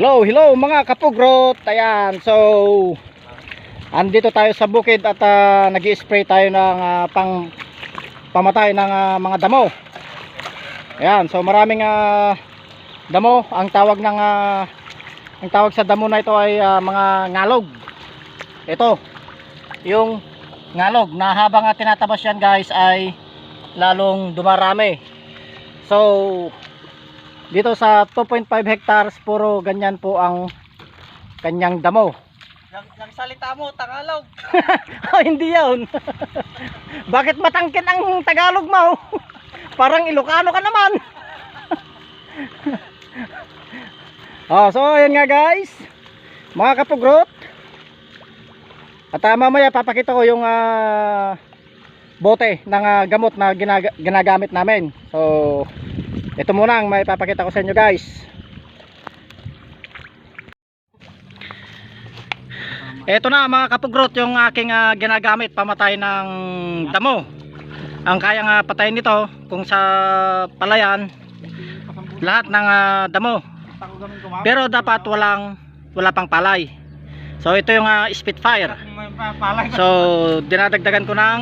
Hello, hello mga kapugrot. Ayan, so andito tayo sa bukid at uh, nag-spray tayo ng ah, pang pamatay ng ah, mga damo. Ayan, so maraming ah, damo. Ang tawag ng ah, ang tawag sa damo na ito ay ah, mga ngalog. Ito, yung ngalog na habang ah, tinatabas yan guys ay lalong dumarami. So, dito sa 2.5 hectares puro ganyan po ang kanyang damo. Yung, yung salita mo, Tagalog. oh, hindi yun. Bakit matangkin ang Tagalog mo parang Ilocano ka naman. Oh, so ayun nga guys. Mga kapugrot. At uh, mamaya papakita ko yung ah, bote ng ah, gamot na ginag- ginagamit namin. So ito muna ang may papakita ko sa inyo guys. Ito na mga kapugrot yung aking ah, ginagamit pamatay ng damo. Ang kayang ah, patayin nito kung sa palayan lahat ng ah, damo. Pero dapat walang wala pang palay. So ito yung ah, spitfire. So dinadagdagan ko ng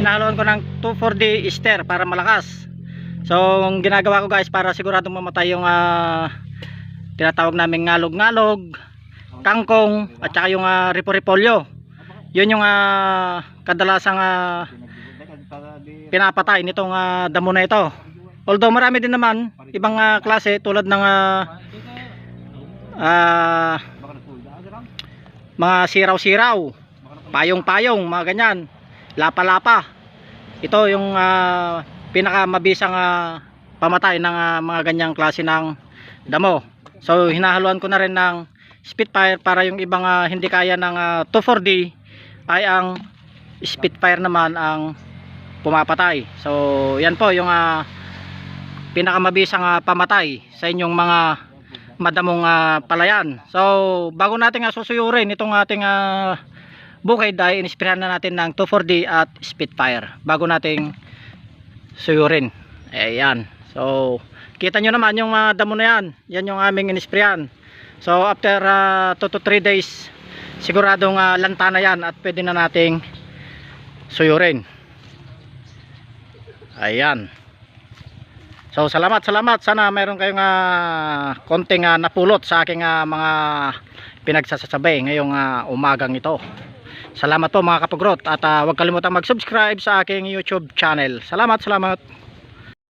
hinahaluan ko ng 2,4-D ester para malakas so ang ginagawa ko guys para siguradong mamatay yung ah, tinatawag namin ngalog-ngalog kangkong at saka yung uh, ripo-repolyo yun yung ah, kadalasang ah, pinapatay nitong ah, damo na ito. Although marami din naman ibang ah, klase tulad ng ah, ah, mga siraw-siraw payong-payong mga ganyan lapa-lapa. Ito yung ah, pinakamabisang ah, pamatay ng ah, mga ganyang klase ng damo. So hinahaluan ko na rin ng Spitfire para yung ibang ah, hindi kaya ng ah, 2,4-D ay ang Spitfire naman ang pumapatay. So yan po yung ah, pinakamabisang ah, pamatay sa inyong mga madamong ah, palayan. So bago natin nga susuyurin itong ating ah, bukid ay inispirahan na natin ng 2,4-D at Spitfire bago nating suyurin ayan. So kita nyo naman yung mga damo na yan. Yan yung aming inispirahan so after 2 to 3 days siguradong uh, lanta na yan at pwede na nating suyurin. Ayan. So salamat salamat. Sana mayroon kayong uh, konting uh, napulot sa aking uh, mga pinagsasasabi ngayong uh, umagang ito salamat po mga kapugrot at uh, huwag kalimutang mag subscribe sa aking youtube channel. Salamat salamat